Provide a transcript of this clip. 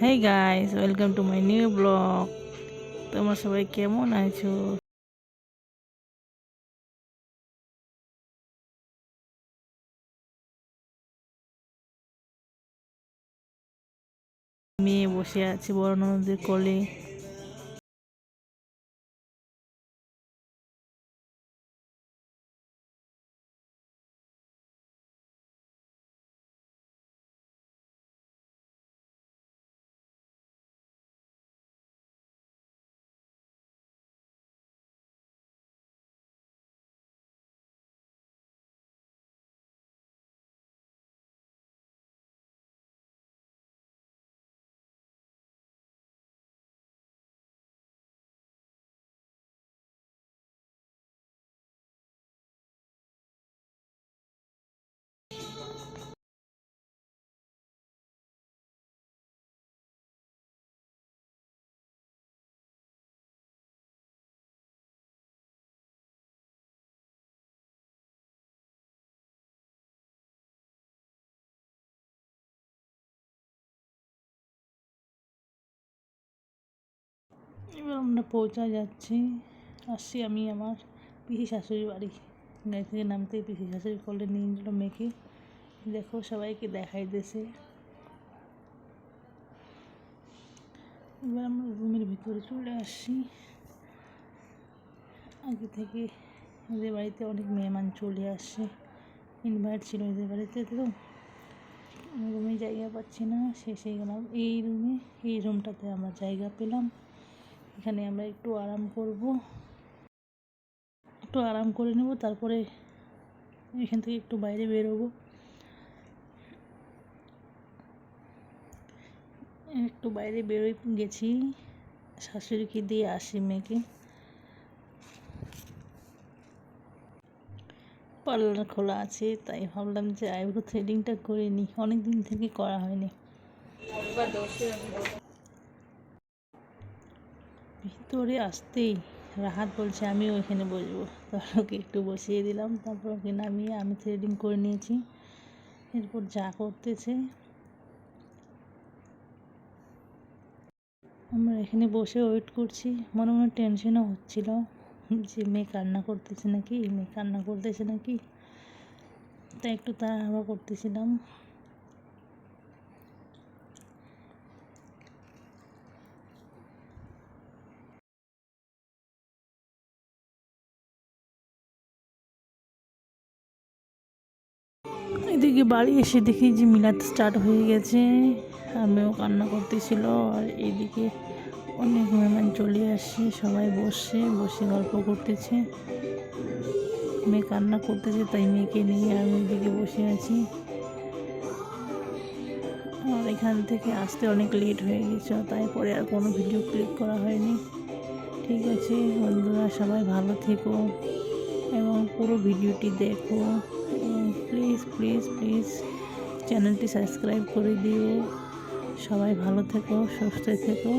Hey guys welcome to my new blog তোমার সবাই কেমন আছো? মেয়ে বসে আছে বড় নদীর কোলে। এবার আমরা পৌঁছা যাচ্ছি। আসছি আমি আমার পিসি শাশুড়ি বাড়ি। গাড়ি থেকে নামতে পিসি শাশুড়ি কলে নিয়ে নিল মেয়েকে। দেখো সবাইকে দেখাই দেশে এবার আমরা রুমের ভিতরে চলে আসছি। আগে থেকে এদের বাড়িতে অনেক মেহমান চলে আসছে। ইনভাইট ছিল এদের বাড়িতে তো রুমে জায়গা পাচ্ছি না, শেষে গেলাম। এই রুমে, এই রুমটাতে আমরা জায়গা পেলাম। এখানে আমরা একটু আরাম করব। একটু আরাম করে নেব, তারপরে এখান থেকে একটু বাইরে বেরোবো। একটু বাইরে বেরোই গেছি। শাশুড়িকে দিয়ে আসি মেয়েকে। পার্লার খোলা আছে, তাই ভাবলাম যে আইব্রো থ্রেডিংটা করে নিই। অনেক দিন থেকে করা হয়নি। ভিতরে আসতেই রাহাত বলছে, আমিও ওইখানে বসবো। তারপর ওকে একটু বসিয়ে দিলাম, তারপর ওকে নামিয়ে আমি থ্রেডিং করে নিয়েছি। এরপর যা করতেছে, আমরা এখানে বসে ওয়েট করছি। মনে মনে টেনশনও হচ্ছিল যে, মেয়ে কান্না করতেছে নাকি? মেয়ে কান্না করতেছে নাকি? তাই একটু তাড়াহুড়া করতেছিলাম। এদিকে বাড়ি এসে দেখি যে মিলাদ স্টার্ট হয়ে গেছে। আমিও কান্না করতেছিল আর এদিকে অনেক মেহমান চলে আসছে সবাই বসে বসে গল্প করতেছে। মেয়ে কান্না করতেছে, তাই মেয়েকে নিয়ে আমি এদিকে বসে আছি। আর এখান থেকে আসতে অনেক লেট হয়ে গেছে, তাই পরে আর কোনো ভিডিও ক্লিক করা হয়নি। ঠিক আছে বন্ধুরা, সবাই ভালো থেকো এবং পুরো ভিডিওটি দেখো। প্লিজ প্লিজ প্লিজ চ্যানেলটি সাবস্ক্রাইব করে দিও। সবাই ভালো থেকো সুস্থ থেকো।